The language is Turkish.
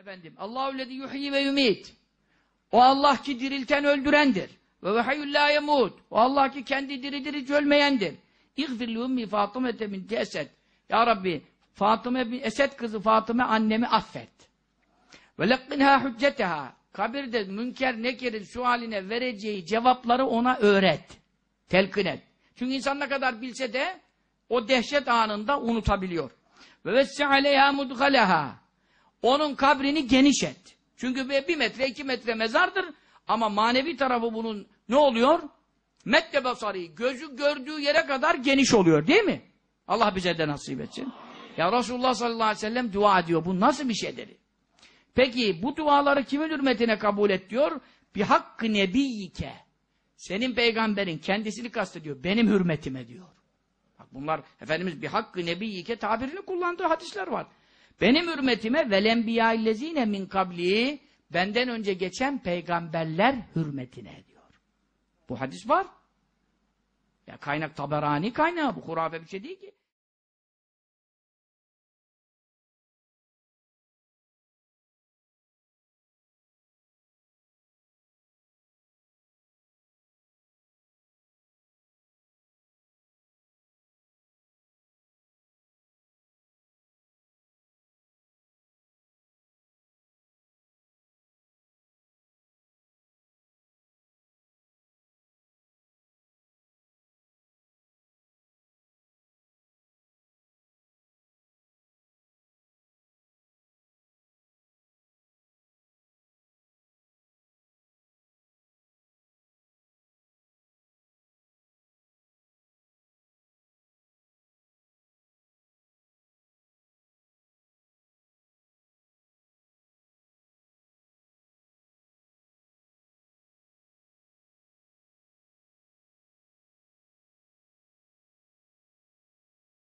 Efendim, Allahu lezî yuhyi ve yumit. O Allah ki dirilten öldürendir. Ve ve hayyul la yemut. O Allah ki kendi diridir ölmeyendir. İğfir li ummi Fatıma binti Esed. Ya Rabbi, Fatıma bin Esed kızı Fatıma annemi affet. Ve lekkinha hücceteha. Kabirde münker nekerin sualine vereceği cevapları ona öğret. Telkin et. Çünkü insan ne kadar bilse de o dehşet anında unutabiliyor. Ve vesse aleyha mudgaleha. Onun kabrini geniş et. Çünkü bir metre, iki metre mezardır. Ama manevi tarafı bunun ne oluyor? Mette basarı, gözü gördüğü yere kadar geniş oluyor değil mi? Allah bize de nasip etsin. Ya Resulullah sallallahu aleyhi ve sellem dua ediyor. Bu nasıl bir şeydir? Peki bu duaları kimin hürmetine kabul et diyor? Bir hakkı nebiyike. Senin peygamberin kendisini kastediyor. Benim hürmetime diyor. Bak bunlar Efendimiz bir hakkı nebiyike tabirini kullandığı hadisler var. Benim hürmetime velembiyâillezîne min kabli benden önce geçen peygamberler hürmetine diyor. Bu hadis var. Ya kaynak Taberani kaynağı bu hurafe bir şey değil ki.